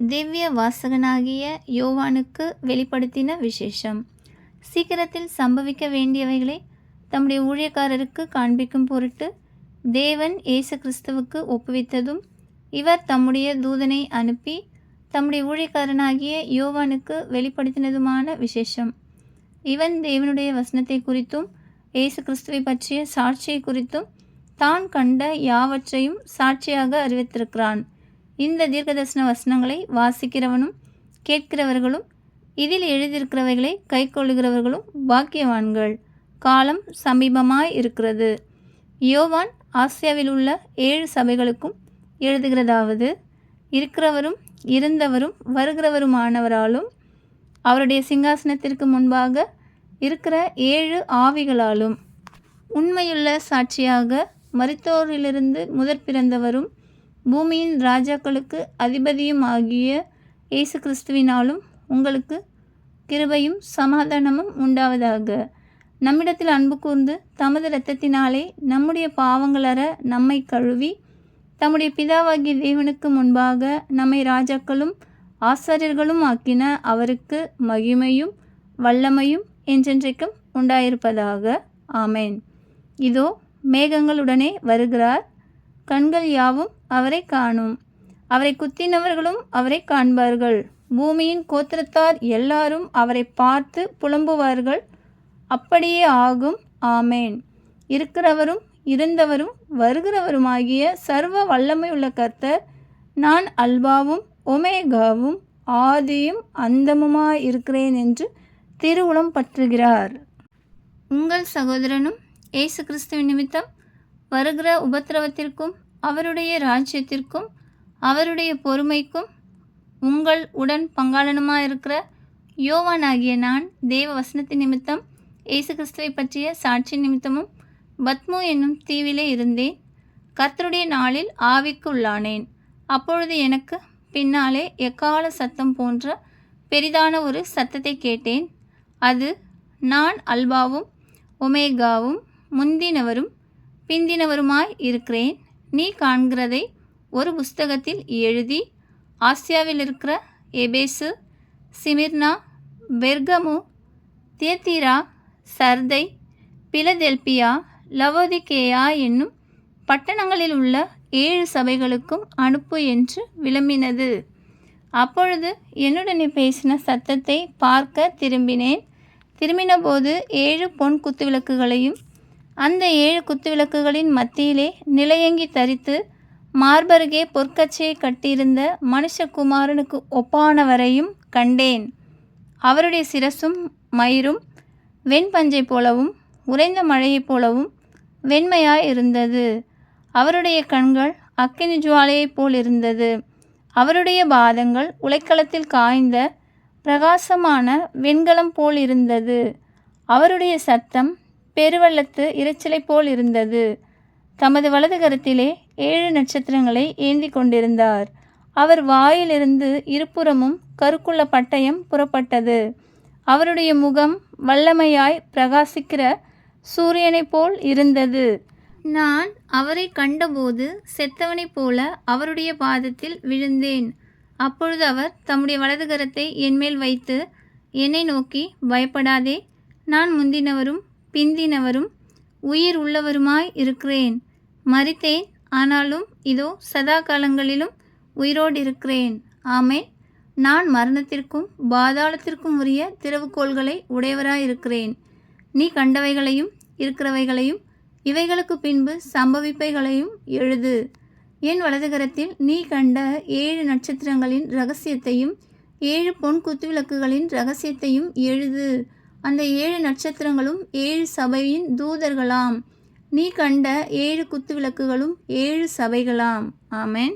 திவ்ய வாசகனாகிய யோவானுக்கு வெளிப்படுத்தின விசேஷம். சீக்கிரத்தில் சம்பவிக்க வேண்டியவைகளை தம்முடைய ஊழியக்காரருக்கு காண்பிக்கும் பொருட்டு தேவன் இயேசு கிறிஸ்துவுக்கு ஒப்புவித்ததும் இவர் தம்முடைய தூதனை அனுப்பி தம்முடைய ஊழியக்காரனாகிய யோவானுக்கு வெளிப்படுத்தினதுமான விசேஷம். இவன் தேவனுடைய வசனத்தை குறித்தும் இயேசு கிறிஸ்துவை பற்றிய சாட்சியை குறித்தும் தான் கண்ட யாவற்றையும் சாட்சியாக அறிவித்திருக்கிறான். இந்த தீர்க்கதர்சன வசனங்களை வாசிக்கிறவனும் கேட்கிறவர்களும் இதில் எழுதியிருக்கிறவைகளை கைக்கொள்கிறவர்களும் பாக்கியவான்கள். காலம் சமீபமாய் இருக்கிறது. யோவான் ஆசியாவில் உள்ள ஏழு சபைகளுக்கும் எழுதுகிறதாவது இருக்கிறவரும் இருந்தவரும் வருகிறவருமானவராலும் அவருடைய சிங்காசனத்திற்கு முன்பாக இருக்கிற ஏழு ஆவிகளாலும் உண்மையுள்ள சாட்சியாக மரித்தோரிலிருந்து முதற் பிறந்தவரும் பூமியின் ராஜாக்களுக்கு அதிபதியும் ஆகிய இயேசு கிறிஸ்துவினாலும் உங்களுக்கு கிருபையும் சமாதானமும் உண்டாவதாக. நம்மிடத்தில் அன்பு கூர்ந்து தமது இரத்தத்தினாலே நம்முடைய பாவங்களற நம்மை கழுவி தம்முடைய பிதாவாகிய தேவனுக்கு முன்பாக நம்மை ராஜாக்களும் ஆசாரியர்களும் ஆக்கின அவருக்கு மகிமையும் வல்லமையும் என்றென்றைக்கும் உண்டாயிருப்பதாக. ஆமேன். இதோ மேகங்களுடனே வருகிறார். கண்கள் யாவும் அவரை காணும். அவரை குத்தினவர்களும் அவரை காண்பார்கள். பூமியின் கோத்திரத்தார் எல்லாரும் அவரை பார்த்து புலம்புவார்கள். அப்படியே ஆகும். ஆமேன். இருக்கிறவரும் இருந்தவரும் வருகிறவருமாகிய சர்வ வல்லமையுள்ள கர்த்தர் நான் அல்பாவும் ஒமேகாவும் ஆதியும் அந்தமுமாய் இருக்கிறேன் என்று திருவுளம் பற்றுகிறார். உங்கள் சகோதரனும் இயேசு கிறிஸ்துவின் நிமித்தம் வருகிற உபத்திரவத்திற்கும் அவருடைய ராஜ்யத்திற்கும் அவருடைய பொறுமைக்கும் உங்கள் உடன் பங்காளனுமாயிருக்கிற யோவானாகிய நான் தேவ வசனத்தின் நிமித்தம் இயேசு கிறிஸ்துவை பற்றிய சாட்சி நிமித்தமும் பத்மு என்னும் தீவிலே இருந்தேன். கர்த்தருடைய நாளில் ஆவிக்கு உள்ளானேன். அப்பொழுது எனக்கு பின்னாலே எக்கால சத்தம் போன்ற பெரிதான ஒரு சத்தத்தை கேட்டேன். அது நான் அல்பாவும் ஒமேகாவும் முந்தினவரும் பிந்தினவருமாய் இருக்கிறேன். நீ காண்கிறதை ஒரு புஸ்தகத்தில் எழுதி ஆசியாவில் இருக்கிற Ephesus Smyrna Pergamum Thyatira Sardis Philadelphia Laodicea என்னும் பட்டணங்களில் உள்ள ஏழு சபைகளுக்கும் அனுப்பு என்று விளம்பினது. அப்பொழுது என்னுடனே பேசின சத்தத்தை பார்க்க திரும்பினேன். திரும்பினபோது ஏழு பொன் குத்துவிளக்குகளையும் அந்த ஏழு குத்துவிளக்குகளின் மத்தியிலே நிலையங்கி தரித்து மார்பருகே பொற்கச்சையை கட்டியிருந்த மனுஷகுமாரனுக்கு ஒப்பானவரையும் கண்டேன். அவருடைய சிரசும் மயிரும் வெண்பஞ்சை போலவும் உறைந்த மழையைப் போலவும் வெண்மையாய் இருந்தது. அவருடைய கண்கள் அக்கினி ஜுவாலையைப் போல் இருந்தது அவருடைய பாதங்கள் உலைக்களத்தில் காய்ந்த பிரகாசமான வெண்கலம் போல் இருந்தது அவருடைய சத்தம் பெருவள்ளத்து இரைச்சலை போல் இருந்தது. தமது வலது கரத்திலே ஏழு நட்சத்திரங்களை ஏந்தி கொண்டிருந்தார். அவர் வாயிலிருந்து இருபுறமும் கருக்குள்ள பட்டயம் புறப்பட்டது. அவருடைய முகம் வல்லமையாய் பிரகாசிக்கிற சூரியனைப் போல் இருந்தது. நான் அவரை கண்டபோது செத்தவனைப் போல அவருடைய பாதத்தில் விழுந்தேன். அப்பொழுது அவர் தம்முடைய வலது கரத்தை என்மேல் வைத்து என்னை நோக்கி பயப்படாதே நான் முந்தினவரும் பிந்தினவரும் உயிர் உள்ளவருமாய் இருக்கிறேன். மறித்தேன் ஆனாலும் இதோ சதா காலங்களிலும் உயிரோடு இருக்கிறேன் ஆமேன். நான் மரணத்திற்கும் பாதாளத்திற்கும் உரிய திறவுகோள்களை உடையவராயிருக்கிறேன். நீ கண்டவைகளையும் இருக்கிறவைகளையும் இவைகளுக்கு பின்பு சம்பவிப்பைகளையும் எழுது. என் வலதுகரத்தில் நீ கண்ட ஏழு நட்சத்திரங்களின் ரகசியத்தையும் ஏழு பொன் குத்துவிளக்குகளின் ரகசியத்தையும் எழுது. அந்த ஏழு நட்சத்திரங்களும் ஏழு சபையின் தூதர்களாம். நீ கண்ட ஏழு குத்துவிளக்குகளும் ஏழு சபைகளாம். ஆமேன்.